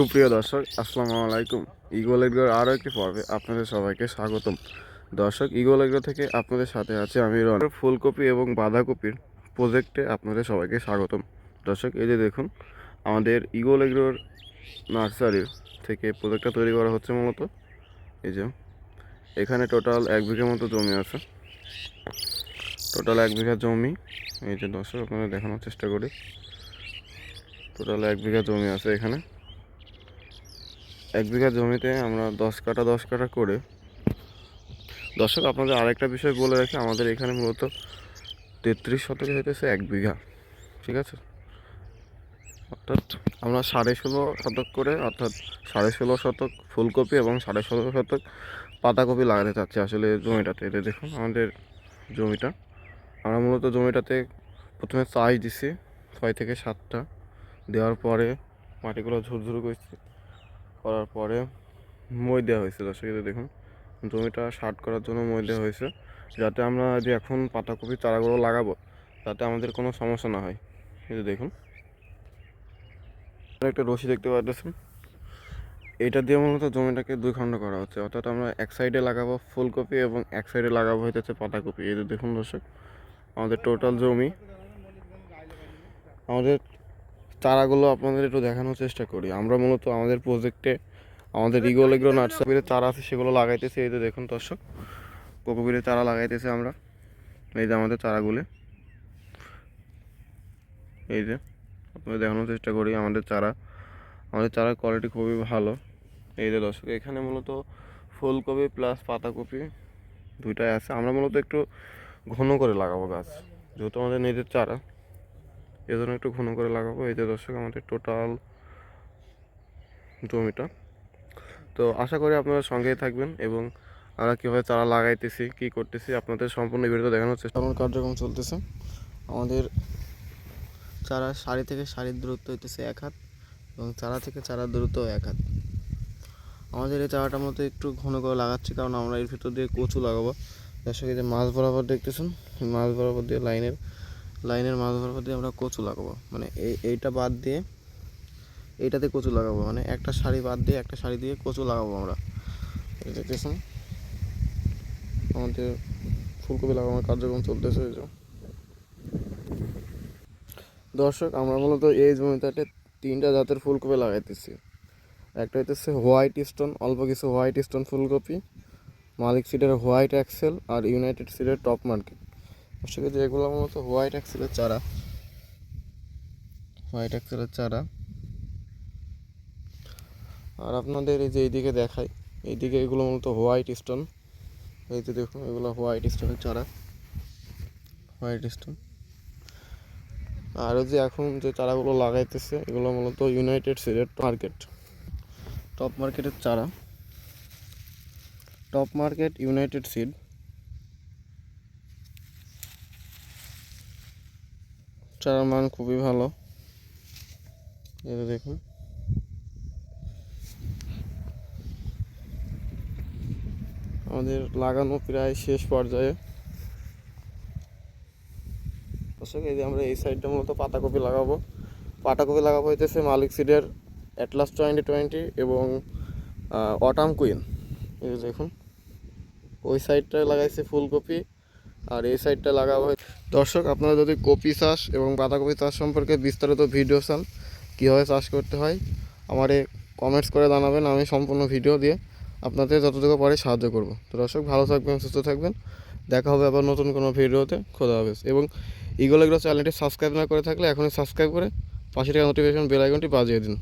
সুপ্রিয় দর্শক, আসসালামু আলাইকুম। ইগল এগ্রোর আরও একটি পর্বে আপনাদের সবাইকে স্বাগতম। দর্শক ইগল এগ্রো থেকে আপনাদের সাথে আছে আমি রন। ফুলকপি এবং বাঁধাকপির প্রজেক্টে আপনাদের সবাইকে স্বাগতম। দর্শক, এই যে দেখুন, আমাদের ইগল এগ্রোর নার্সারির থেকে প্রজেক্টটা তৈরি করা হচ্ছে মূলত। এই যে, এখানে টোটাল এক বিঘা মতো জমি আছে। টোটাল এক বিঘা জমি। এই যে দর্শক, আপনাদের দেখানোর চেষ্টা করি। টোটাল এক বিঘা জমি আছে এখানে। এক বিঘা জমিতে আমরা দশ কাটা দশ কাটা করে দর্শক, আপনাদের আরেকটা বিষয় বলে রাখি, আমাদের এখানে মূলত তেত্রিশ শতকে হইতেছে এক বিঘা, ঠিক আছে? অর্থাৎ আমরা সাড়ে ষোলো শতক করে, অর্থাৎ সাড়ে ষোলো শতক ফুলকপি এবং সাড়ে ষোলো শতক পাতাকপি লাগাতে চাচ্ছি আসলে জমিটাতে। এতে দেখুন, আমাদের জমিটা। আমরা মূলত জমিটাতে প্রথমে চাষ দিছি, ছয় থেকে সাতটা। দেওয়ার পরে মাটিগুলো ঝুরঝুর করছি। করার পরে মই দেওয়া হয়েছে দর্শক এই দেখুন, জমিটা সার করার জন্য মই দেওয়া হয়েছে, যাতে আমরা যে এখন পাতাকপি চারাগুলো লাগাবো, তাতে আমাদের কোনো সমস্যা না হয়। যে দেখুন। একটা রশি দেখতে পাচ্ছেন এইটা দিয়ে মূলত জমিটাকে দুই খণ্ড করা হচ্ছে। অর্থাৎ আমরা এক সাইডে লাগাবো ফুলকপি এবং এক সাইডে লাগাবো হইতেছে পাতাকপি। এই যে দেখুন দর্শক, আমাদের টোটাল জমি, আমাদের চারাগুলো আপনাদের একটু দেখানোর চেষ্টা করি। আমরা মূলত আমাদের প্রজেক্টে আমাদের ইগল এগ্রো নার্সারিতে চারা আছে সেগুলো লাগাইতেছি। এই যে দেখুন দর্শক কোকোপিটের চারা লাগাইতেছি আমরা। এই যে আমাদের চারাগুলো এই যে আপনাদের দেখানোর চেষ্টা করি আমাদের চারা আমাদের চারার কোয়ালিটি খুবই ভালো। এই যে দর্শক এখানে মূলত ফুলকপি প্লাস পাতাকপি দুইটাই আছে। আমরা মূলত একটু ঘন করে লাগাবো গাছ যেহেতু আমাদের নিজের চারা। জন্য একটু ঘন করে লাগাবো। এই যে দর্শক, আমাদের টোটাল জমিটা। তো আশা করি আপনারা সঙ্গেই থাকবেন এবং আমরা কীভাবে চারা লাগাইতেছি, কী করতেছি, আপনাদের সম্পূর্ণ ভিডিওটা দেখানোর চেষ্টা আমার কার্যক্রম চলতেছে? আমাদের চারা সারি থেকে সারির দূরত্ব হইতেছে এক হাত এবং চারা থেকে চারার দূরত্ব এক হাত। আমাদের এই চারাটার মতো একটু ঘন করে লাগাচ্ছি, কারণ আমরা এর ভিতর দিয়ে কচু লাগাবো। দর্শক, এই যে মাছ বরাবর দেখতেছেন এই মাছ বরাবর দিয়ে লাইনের লাইনের মাছ বরাবর দিয়ে আমরা কচু লাগাবো। মানে এই, এইটা বাদ দিয়ে এইটাতে কচু লাগাবো। মানে একটা শাড়ি বাদ দিয়ে একটা শাড়ি দিয়ে কচু লাগাবো আমরা। দেখতেছেন আমাদের ফুলকপি লাগানোর কার্যক্রম চলতেছে এই দর্শক, আমরা মূলত এই জমিটাতে তিনটা জাতের ফুলকপি লাগাইতেছি। একটা হইতেছে হোয়াইট স্টোন, অল্প কিছু হোয়াইট স্টোন ফুলকপি, মালিক সিডের হোয়াইট অ্যাক্সেল আর ইউনাইটেড সিডের টপ মার্কেট। যে এগুলো মূলত হোয়াইট অ্যাক্সেলের চারা। হোয়াইট অ্যাক্সেলের চারা। আর আপনাদের এই যে এইদিকে দেখাই, এইদিকে এগুলো মূলত হোয়াইট স্টোন। এই যে দেখুন, এগুলো হোয়াইট স্টোনের চারা। White stone. আর ওই যে এখন যে চারাগুলো লাগাইতেছে, এগুলো মূলত ইউনাইটেড সিডের মার্কেট। টপ মার্কেটের চারা। Top market united seed. চারার মান খুবই ভালো। এটা দেখুন। আমাদের লাগানো প্রায় শেষ পর্যায়ে। এই যে আমরা এই সাইডটা মূলত পাতাকপি লাগাবো। পাতাকপি লাগাবো হইতেছে মালিক সিডের অ্যাটলাস টোয়েন্টি টোয়েন্টি এবং অটাম কুইন এই দেখুন। ওই সাইডটায় লাগাইছে ফুলকপি। আর এই সাইডটা লাগাবো। দর্শক, আপনারা যদি কপি চাষ এবং বাঁধাকপি চাষ সম্পর্কে বিস্তারিত ভিডিও চান, কীভাবে চাষ করতে হয়, আমারে কমেন্টস করে জানাবেন, আমি সম্পূর্ণ ভিডিও দিয়ে আপনাদের যতটুকু পারি সাহায্য করব। তো দর্শক, ভালো থাকবেন, সুস্থ থাকবেন। দেখা হবে আবার নতুন কোনো ভিডিওতে। খোদা হাফেজ। এবং ইগোলেগ্রো চ্যানেলটি সাবস্ক্রাইব না করে থাকলে এখনই সাবস্ক্রাইব করে পাশে থাকা নোটিফিকেশন বেল আইকনটি বাজিয়ে দিন।